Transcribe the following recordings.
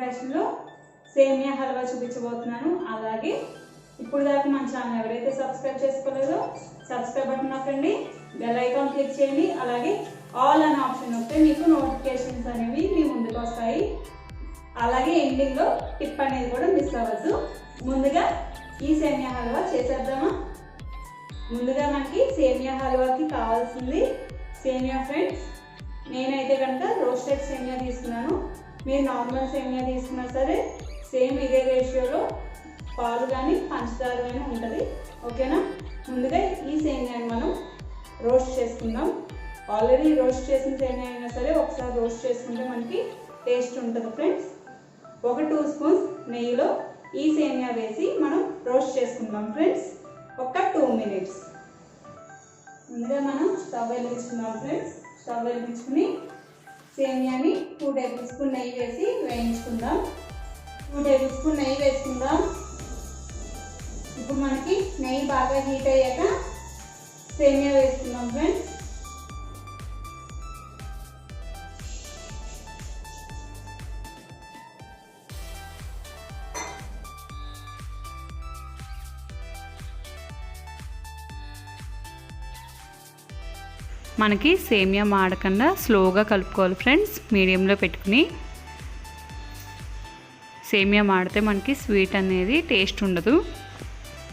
ఫ్యాషన్లో సేమియా హల్వా చూపించబోతున్నాను. అలాగే ఇప్పుడు దాకా మన ఛానల్ ఎవరైతే సబ్స్క్రైబ్ చేసుకోలేదో సబ్స్క్రైబ్ బటన్ నొక్కండి బెల్ ఐకాన్ క్లిక్ చేయండి. అలాగే ఆల్ అనే ఆప్షన్ వస్తే మీకు నోటిఫికేషన్స్ అనేవి మీ ముందుకు వస్తాయి. అలాగే ఎండింగ్లో టిప్ అనేది కూడా మిస్ అవ్వద్దు. ముందుగా ఈ సేమియా హల్వా చేసేద్దామా? ముందుగా మనకి సేమియా హల్వాకి కావాల్సింది సేమియా ఫ్రెండ్స్ నేనైతే కనుక రోస్టెడ్ సేమియా తీసుకున్నాను మీరు నార్మల్ సేమియా తీసుకున్నా సరే సేమ్ ఇదే రేషియోలో పాలు కానీ పంచదార కానీ ఉంటుంది. ఓకేనా? ముందుగా ఈ సేమియాని మనం రోస్ట్ చేసుకుందాం. ఆల్రెడీ రోస్ట్ చేసిన సేమియా అయినా సరే ఒకసారి రోస్ట్ చేసుకుంటే మనకి టేస్ట్ ఉంటుంది ఫ్రెండ్స్ ఒక టూ స్పూన్స్ నెయ్యిలో ఈ సేమియా వేసి మనం రోస్ట్ చేసుకుందాం ఫ్రెండ్స్ ఒక టూ మినిట్స్. ముందుగా మనం స్టవ్ వెలిగించుకుందాం ఫ్రెండ్స్ స్టవ్ వెలిగించుకుని సేమియాని టూ టేబుల్ స్పూన్ నెయ్యి వేసి వేయించుకుందాం. టూ టేబుల్ స్పూన్ నెయ్యి వేసుకుందాం. ఇప్పుడు మనకి నెయ్యి బాగా హీట్ అయ్యాక సేమియా వేసుకుందాం ఫ్రెండ్స్. మనకి సేమియా మాడకుండా స్లోగా కలుపుకోవాలి ఫ్రెండ్స్ మీడియంలో పెట్టుకుని. సేమియా మాడితే మనకి స్వీట్ అనేది టేస్ట్ ఉండదు.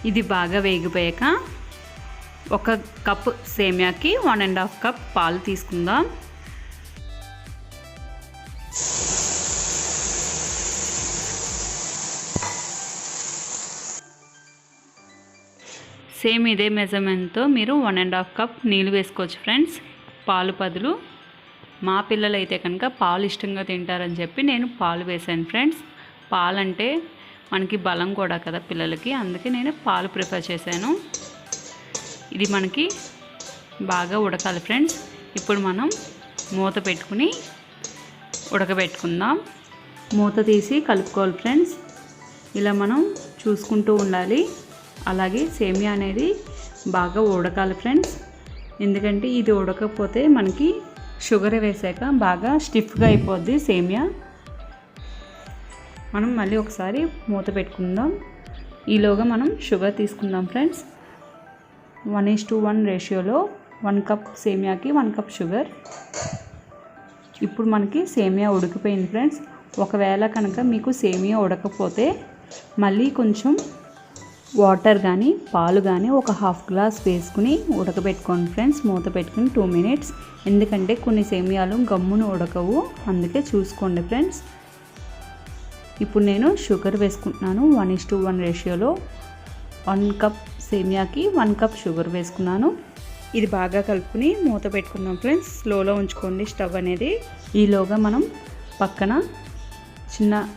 ఇది బాగా వేగిపోయాక ఒక కప్ సేమియాకి వన్ అండ్ హాఫ్ కప్ పాలు తీసుకుందాం. సేమ్ ఇదే మెజర్మెంట్తో మీరు వన్ అండ్ హాఫ్ కప్ నీళ్ళు వేసుకోవచ్చు ఫ్రెండ్స్. పాలు పదులు. మా పిల్లలు అయితే కనుక పాలు ఇష్టంగా తింటారని చెప్పి నేను పాలు వేసాను ఫ్రెండ్స్. పాలు అంటే మనకి బలం కూడా కదా పిల్లలకి అందుకే నేను పాలు ప్రిఫర్ చేశాను. ఇది మనకి బాగా ఉడకాలి ఫ్రెండ్స్. ఇప్పుడు మనం మూత పెట్టుకుని ఉడకబెట్టుకుందాం. మూత తీసి కలుపుకోవాలి ఫ్రెండ్స్. ఇలా మనం చూసుకుంటూ ఉండాలి. అలాగే సేమియా అనేది బాగా ఉడకాలి ఫ్రెండ్స్. ఎందుకంటే ఇది ఉడకపోతే మనకి షుగర్ వేసాక బాగా స్టిఫ్గా అయిపోద్ది సేమియా. మనం మళ్ళీ ఒకసారి మూత పెట్టుకుందాం. ఈలోగా మనం షుగర్ తీసుకుందాం friends. One is to one రేషియోలో వన్ కప్ సేమియాకి వన్ కప్ షుగర్. ఇప్పుడు మనకి సేమియా ఉడికిపోయింది ఫ్రెండ్స్. ఒకవేళ కనుక మీకు సేమియా ఉడకపోతే మళ్ళీ కొంచెం వాటర్ కానీ పాలు కానీ ఒక హాఫ్ గ్లాస్ వేసుకుని ఉడకబెట్టుకోండి ఫ్రెండ్స్. మూత పెట్టుకుని టూ మినిట్స్. ఎందుకంటే కొన్ని సేమియాలు గమ్మును ఉడకవు. అందుకే చూసుకోండి ఫ్రెండ్స్. ఇప్పుడు నేను షుగర్ వేసుకుంటున్నాను. వన్ ఇస్ టు వన్ రేషియోలో వన్ కప్ సేమియాకి వన్ కప్ షుగర్ వేసుకున్నాను. ఇది బాగా కలుపుకుని మూత పెట్టుకుందాం ఫ్రెండ్స్. స్లోలో ఉంచుకోండి స్టవ్ అనేది. ఈలోగా మనం పక్కన చిన్న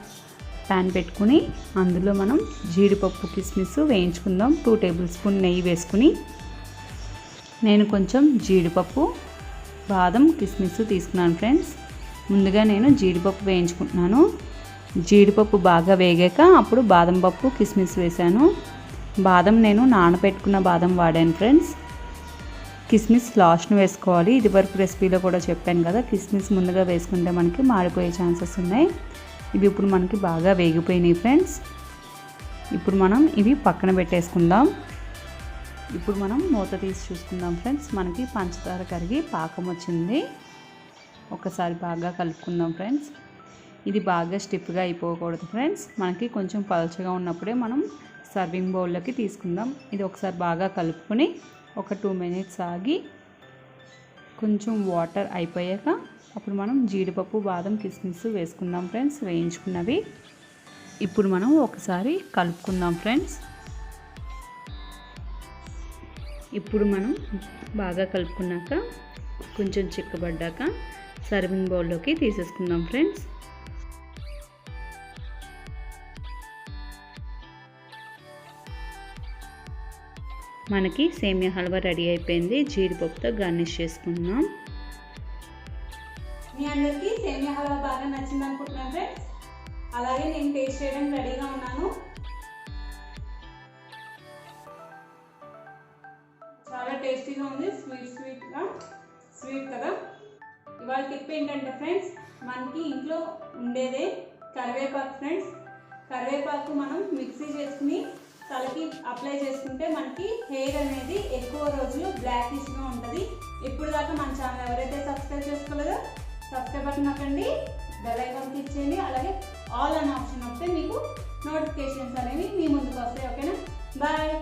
ప్యాన్ పెట్టుకుని అందులో మనం జీడిపప్పు కిస్మిస్ వేయించుకుందాం. టూ టేబుల్ స్పూన్ నెయ్యి వేసుకుని నేను కొంచెం జీడిపప్పు బాదం కిస్మిస్ తీసుకున్నాను ఫ్రెండ్స్ ముందుగా నేను జీడిపప్పు వేయించుకుంటున్నాను. జీడిపప్పు బాగా వేగాక అప్పుడు బాదం పప్పు కిస్మిస్ వేశాను. బాదం నేను నానబెట్టుకున్న బాదం వాడాను ఫ్రెండ్స్ కిస్మిస్ లాస్ట్ను వేసుకోవాలి. ఇది వరకు రెసిపీలో కూడా చెప్పాను కదా కిస్మిస్ ముందుగా వేసుకుంటే మనకి మాడిపోయే ఛాన్సెస్ ఉన్నాయి. ఇవి ఇప్పుడు మనకి బాగా వేగిపోయినాయి ఫ్రెండ్స్. ఇప్పుడు మనం ఇవి పక్కన పెట్టేసుకుందాం. ఇప్పుడు మనం మూత తీసి చూసుకుందాం ఫ్రెండ్స్. మనకి పంచదార కరిగి పాకం వచ్చింది. ఒకసారి బాగా కలుపుకుందాం ఫ్రెండ్స్. ఇది బాగా స్టిఫ్గా అయిపోకూడదు ఫ్రెండ్స్. మనకి కొంచెం పలచగా ఉన్నప్పుడే మనం సర్వింగ్ బౌల్లోకి తీసుకుందాం. ఇది ఒకసారి బాగా కలుపుకొని ఒక టూ మినిట్స్ ఆగి కొంచెం వాటర్ అయిపోయాక అప్పుడు మనం జీడిపప్పు బాదం కిస్మిస్ వేసుకుందాం ఫ్రెండ్స్. వేయించుకున్నవి ఇప్పుడు మనం ఒకసారి కలుపుకుందాం ఫ్రెండ్స్. ఇప్పుడు మనం బాగా కలుపుకున్నాక కొంచెం చిక్కబడ్డాక సర్వింగ్ బౌల్లోకి తీసేసుకుందాం ఫ్రెండ్స్. మనకి సేమియా హల్వా రెడీ అయిపోయింది. జీడిపప్పుతో గార్నిష్ చేసుకుందాం. మీ అందరికీ సేమియా హల్వా బాగా నచ్చింది అనుకుంటున్నాను ఫ్రెండ్స్ అలాగే నేను టేస్ట్ చేయడానికి రెడీగా ఉన్నాను. చాలా టేస్టీగా ఉంది. స్వీట్ స్వీట్గా స్వీట్ కదా. ఇవాళ టిప్ ఏంటంటే ఫ్రెండ్స్ మనకి ఇంట్లో ఉండేదే కరివేపాకు ఫ్రెండ్స్ కరివేపాకు మనం మిక్సీ చేసుకుని తలకి అప్లై చేసుకుంటే మనకి హెయిర్ అనేది ఎక్కువ రోజులు బ్లాకిష్గా ఉంటుంది. ఇప్పుడు దాకా మన ఛానల్ ఎవరైతే సబ్స్క్రైబ్ చేసుకోలేదో సబ్స్క్రైబ్ బటన్ నొక్కండి. బెల్ ఐకాన్ క్లిక్ చేయండి. అలాగే ఆల్ అనే ఆప్షన్ వస్తే మీకు నోటిఫికేషన్స్ అనేవి మీ ముందుకు వస్తాయి. ఓకేనా బాయ్